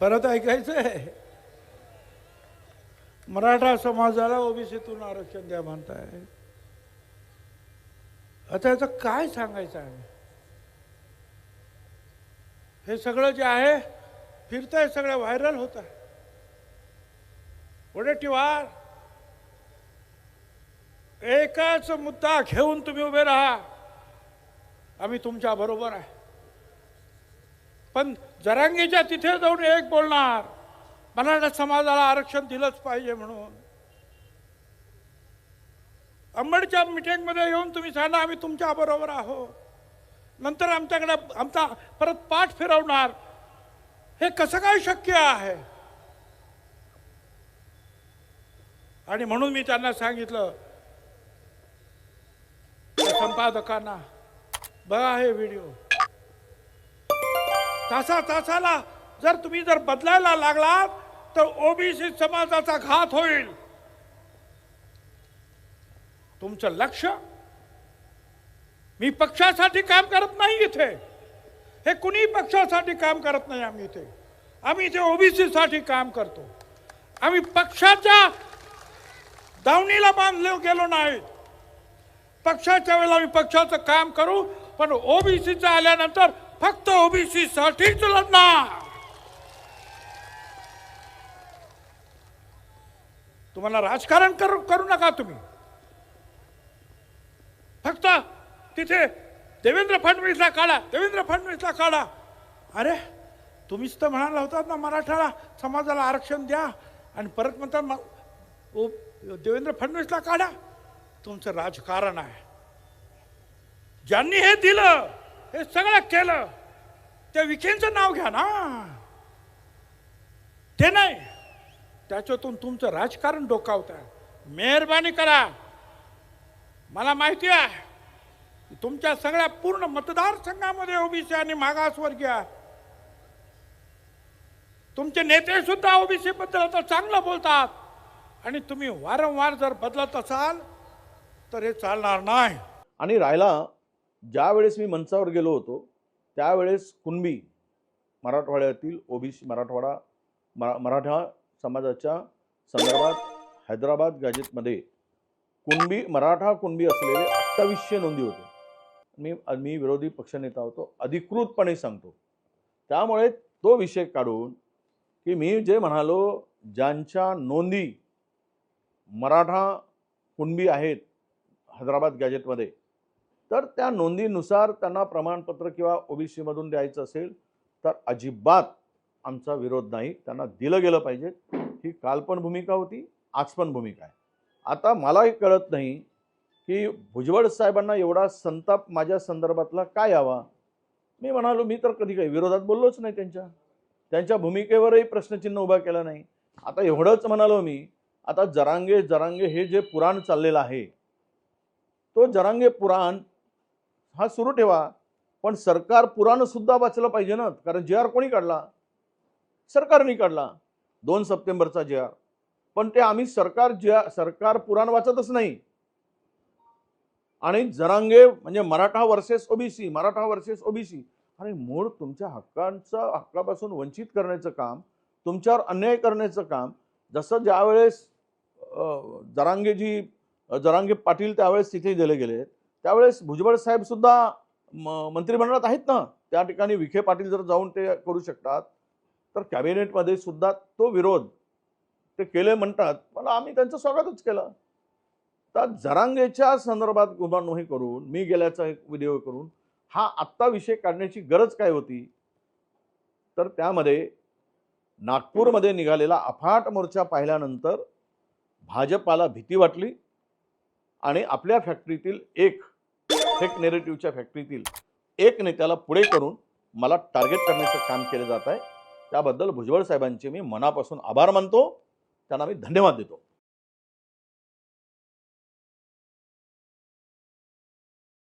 परत ऐकायचं आहे मराठा समाजाला ओबीसीतून आरक्षण द्या म्हणताय. आता याचं काय सांगायचं आहे? हे सगळं जे आहे फिरतंय सगळं व्हायरल होत आहे टिवार एकाच मुद्दा घेऊन तुम्ही उभे राहा. आम्ही तुमच्या बरोबर आहे. पण जरांगीच्या तिथे जाऊन एक बोलणार. मराठा समाजाला आरक्षण दिलंच पाहिजे म्हणून. अंबडच्या मिटिंगमध्ये येऊन तुम्ही सांगा आम्ही तुमच्या बरोबर आहो नंतर आमच्याकडे आमचा परत पाठ फिरवणार. हे कसं काय शक्य आहे? आणि म्हणून मी त्यांना सांगितलं संपादकांना बघा हे व्हिडिओ. तासा तासाला जर तुम्ही जर बदलायला लागलात तर ओबीसी समाजाचा घात होईल. तुमचं लक्ष मी पक्षासाठी काम करत नाही इथे. हे कुणी पक्षासाठी काम करत नाही आम्ही इथे. आम्ही इथे ओबीसी साठी काम करतो. आम्ही पक्षाच्या दावणीला बांधले गेलो नाही. पक्षाच्या वेळेला आम्ही पक्षाचं काम करू पण ओबीसीचं आल्यानंतर फक्त ओबीसी साठीच लढणार. तुम्हाला राजकारण करू करू नका तुम्ही. फक्त तिथे देवेंद्र फडणवीसला काढा देवेंद्र फडणवीसला काढा. अरे तुम्हीच तर म्हणाला होतात ना मराठाला समाजाला आरक्षण द्या आणि परत म्हणतात देवेंद्र फडणवीसला काढा. तुमचं राजकारण आहे. ज्यांनी हे दिलं हे सगळं केलं. त्या विखेंचं नाव घ्या ना. ते नाही. त्याच्यातून तुमचं राजकारण डोकावत आहे. मेहरबानी करा. मला माहिती आहे तुमच्या सगळ्या पूर्ण मतदारसंघामध्ये ओबीसी आणि मागासवर्गीय तुमचे नेते सुद्धा ओबीसी बद्दल आता चांगलं बोलतात. आणि तुम्ही वारंवार जर बदलत असाल तर हे चालणार नाही. आणि राहिला ज्या वेळेस मी मंचावर गेलो होतो त्यावेळेस कुणबी मराठवाड्यातील ओबीसी मराठवाडा मरा मराठा समाजाच्या संदर्भात हैदराबाद गॅजेटमध्ये कुणबी मराठा कुणबी असलेले अठ्ठावीसशे नोंदी होते. मी मी विरोधी पक्षनेता होतो अधिकृतपणे सांगतो. त्यामुळे तो विषय काढून की मी जे म्हणालो ज्यांच्या नोंदी मराठा कुणबी आहेत हैदराबाद गॅजेटमध्ये तर त्या नोंदीनुसार त्यांना प्रमाणपत्र किंवा ओबीसीमधून द्यायचं असेल तर अजिबात आमचा विरोध नाही. त्यांना दिलं गेलं पाहिजे. ही काल पण भूमिका होती आज पण भूमिका आहे. आता मलाही कळत नाही की भुजबळ साहेबांना एवढा संताप माझ्या संदर्भातला काय यावा? मी म्हणालो मी तर कधी काही विरोधात बोललोच नाही त्यांच्या. त्यांच्या भूमिकेवरही प्रश्नचिन्ह उभा केला नाही. आता एवढंच म्हणालो मी आता जरांगे जरांगे हे जे पुराण चाललेलं आहे तो जरांगे पुराण हा सुरू ठेवा. पण सरकार पुराण सुद्धा वाचलं पाहिजे ना. कारण जे आर कोणी काढला? सरकारने काढला. दोन सप्टेंबरचा जे आर पण ते आम्ही सरकार जे सरकार पुराण वाचतच नाही. आणि जरांगे म्हणजे Maratha versus OBC Maratha versus OBC आणि मूळ तुमच्या हक्कांचं हक्कापासून वंचित करण्याचं काम तुमच्यावर अन्याय करण्याचं काम जसं ज्यावेळेस जरांगेजी जरांगे पाटील त्यावेळेस तिथे दिले गेले त्यावेळेस भुजबळ साहेब सुद्धा म- मंत्रिमंडळात आहेत ना त्या ठिकाणी विखे पाटील जर जाऊन ते करू शकतात तर कॅबिनेटमध्ये सुद्धा तो विरोध ते केले म्हणतात मला आम्ही त्यांचं स्वागतच केलं. तर जरांगेच्या संदर्भात गुन्हा करून मी गेल्याचा एक व्हिडिओ करून हा आत्ता विषय काढण्याची गरज काय होती? तर त्यामध्ये नागपूरमध्ये निघालेला अफाट मोर्चा पाहिल्यानंतर भाजपाला भीती वाटली आणि आपल्या फॅक्टरीतील एक फेक नेरेटिव्हच्या फॅक्टरीतील एक नेत्याला पुढे करून मला टार्गेट करण्याचं काम केलं जात आहे. त्याबद्दल भुजबळ साहेबांचे मी मनापासून आभार मानतो. त्यांना मी धन्यवाद देतो.